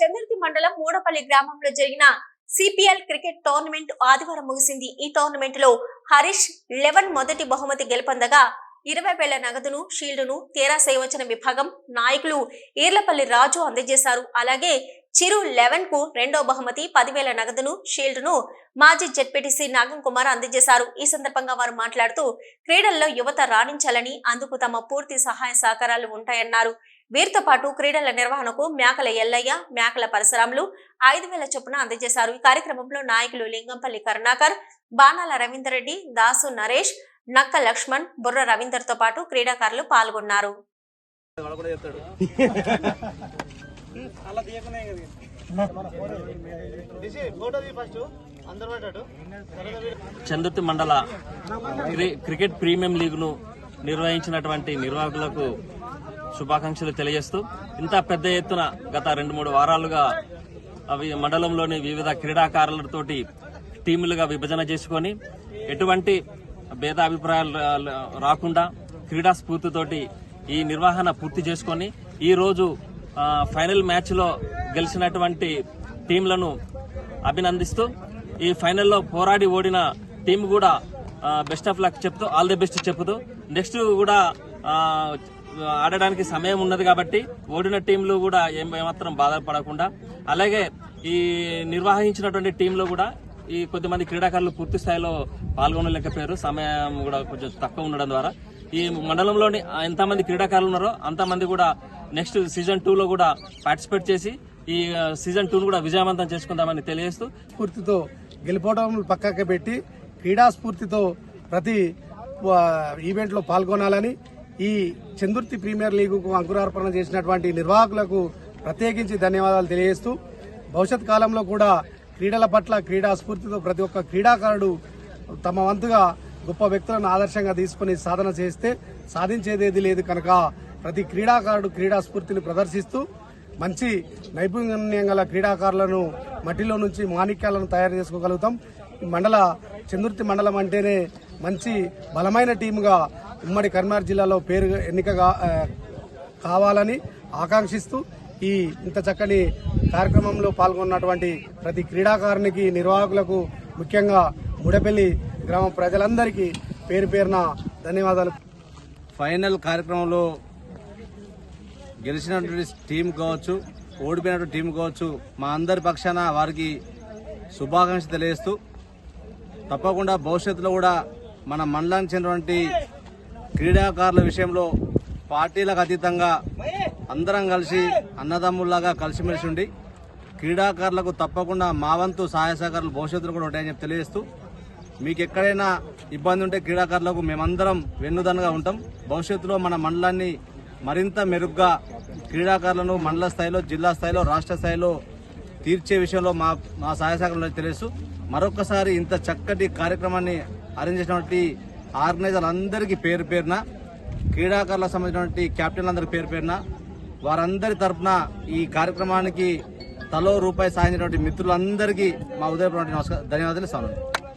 చంద్రతి మండలం మూడపల్లి గ్రామంలో జరిగిన సిపిఎల్ క్రికెట్ టోర్నమెంట్ ఆదివారం ముగిసింది. ఈ టోర్నమెంట్లో హరీష్ లెవెన్ మొదటి బహుమతి గెలుపొందగా ఇరవై వేల నగదును షీల్డును తీరా సేవచన విభాగం నాయకులు ఈర్లపల్లి రాజు అందజేశారు. అలాగే చిరు లెవెన్కు రెండో బహుమతి పదివేల నగదును షీల్డ్ను మాజీ జెడ్పీటీసీ నాగం కుమార్ అందజేశారు. ఈ సందర్భంగా వారు మాట్లాడుతూ క్రీడల్లో యువత రాణించాలని అందుకు తమ పూర్తి సహాయ సహకారాలు ఉంటాయన్నారు. వీరితో పాటు క్రీడల నిర్వహణకు మేకల ఎల్లయ్య మేకల పరశురాములు ఐదు వేల చొప్పున అందజేశారు. ఈ కార్యక్రమంలో నాయకులు లింగంపల్లి కరుణాకర్ బాణాల రవీందర్ రెడ్డి దాసు నరేష్ నక్క లక్ష్మణ్ బుర్ర రవీందర్తో పాటు క్రీడాకారులు పాల్గొన్నారు. చందుర్తి మండల క్రికెట్ ప్రీమియం లీగ్ను నిర్వహించినటువంటి నిర్వాహకులకు శుభాకాంక్షలు తెలియజేస్తూ ఇంత పెద్ద ఎత్తున గత రెండు మూడు వారాలుగా అవి మండలంలోని వివిధ క్రీడాకారులతోటి టీములుగా విభజన చేసుకొని ఎటువంటి భేదాభిప్రాయాలు రాకుండా క్రీడా స్ఫూర్తితోటి ఈ నిర్వహణ పూర్తి చేసుకొని ఈరోజు ఫైనల్ మ్యాచ్లో గెలిచినటువంటి టీంలను అభినందిస్తూ ఈ ఫైనల్లో పోరాడి ఓడిన టీం కూడా బెస్ట్ ఆఫ్ లక్ చెప్తూ ఆల్ ది బెస్ట్ చెప్తూ నెక్స్ట్ కూడా ఆడడానికి సమయం ఉన్నది కాబట్టి ఓడిన టీంలు కూడా ఏం ఏమాత్రం బాధపడకుండా అలాగే ఈ నిర్వహించినటువంటి టీంలో కూడా ఈ కొద్దిమంది క్రీడాకారులు పూర్తి స్థాయిలో పాల్గొనలేకపోయారు. సమయం కూడా కొంచెం తక్కువ ఉండడం ద్వారా. ఈ మండలంలోని ఎంతమంది క్రీడాకారులు ఉన్నారో అంతమంది కూడా నెక్స్ట్ సీజన్ టూలో కూడా పార్టిసిపేట్ చేసి ఈ సీజన్ టూను కూడా విజయవంతం చేసుకుందామని తెలియజేస్తూ స్ఫూర్తితో గెలిపోవడం పక్కకి పెట్టి క్రీడా స్ఫూర్తితో ప్రతి ఈవెంట్లో పాల్గొనాలని ఈ చందుర్తి ప్రీమియర్ లీగుకు అంకురార్పణ చేసినటువంటి నిర్వాహకులకు ప్రత్యేకించి ధన్యవాదాలు తెలియజేస్తూ భవిష్యత్ కాలంలో కూడా క్రీడల పట్ల క్రీడా స్ఫూర్తితో ప్రతి ఒక్క క్రీడాకారుడు తమ వంతుగా గొప్ప వ్యక్తులను ఆదర్శంగా తీసుకుని సాధన చేస్తే సాధించేదేది లేదు కనుక ప్రతి క్రీడాకారుడు క్రీడా స్ఫూర్తిని ప్రదర్శిస్తూ మంచి నైపుణ్యం గల క్రీడాకారులను మట్టిలో నుంచి మాణిక్యాలను తయారు చేసుకోగలుగుతాం. ఈ మండల చందుర్తి మండలం అంటేనే మంచి బలమైన టీముగా ఉమ్మడి కరీంనగర్ జిల్లాలో పేరు ఎన్నికగా కావాలని ఆకాంక్షిస్తూ ఈ ఇంత చక్కని కార్యక్రమంలో పాల్గొన్నటువంటి ప్రతి క్రీడాకారునికి నిర్వాహకులకు ముఖ్యంగా ముడపల్లి గ్రామ ప్రజలందరికీ పేరు పేరున ధన్యవాదాలు. ఫైనల్ కార్యక్రమంలో గెలిచినటువంటి టీం కావచ్చు ఓడిపోయినటువంటి టీం కావచ్చు మా అందరి పక్షాన వారికి శుభాకాంక్ష తెలియజేస్తూ తప్పకుండా భవిష్యత్తులో కూడా మన మండలానికి చెందినటువంటి క్రీడాకారుల విషయంలో పార్టీలకు అతీతంగా అందరం కలిసి అన్నదమ్ముల్లాగా కలిసిమెలిసి ఉండి క్రీడాకారులకు తప్పకుండా మా వంతు సహాయ సహకారాలు భవిష్యత్తులో కూడా ఉంటాయని చెప్పి తెలియజేస్తూ మీకు ఎక్కడైనా ఇబ్బంది ఉంటే క్రీడాకారులకు మేమందరం వెన్నుదన్నుగా ఉంటాం. భవిష్యత్తులో మన మండలాన్ని మరింత మెరుగ్గా క్రీడాకారులను మండల స్థాయిలో జిల్లా స్థాయిలో రాష్ట్ర స్థాయిలో తీర్చే విషయంలో మా మా సహాయ సహకారాలు తెలుసు మరొకసారి ఇంత చక్కటి కార్యక్రమాన్ని అరేంజ్ చేసినటువంటి ఆర్గనైజర్ అందరికీ పేరు పేరున క్రీడాకారులకు సంబంధించినటువంటి క్యాప్టెన్లందరికీ పేరు పేరున వారందరి తరఫున ఈ కార్యక్రమానికి తలో రూపాయి సాధించినటువంటి మిత్రులందరికీ మా ఉదయపూర్వక నమస్కారం ధన్యవాదాలు ఇస్తాను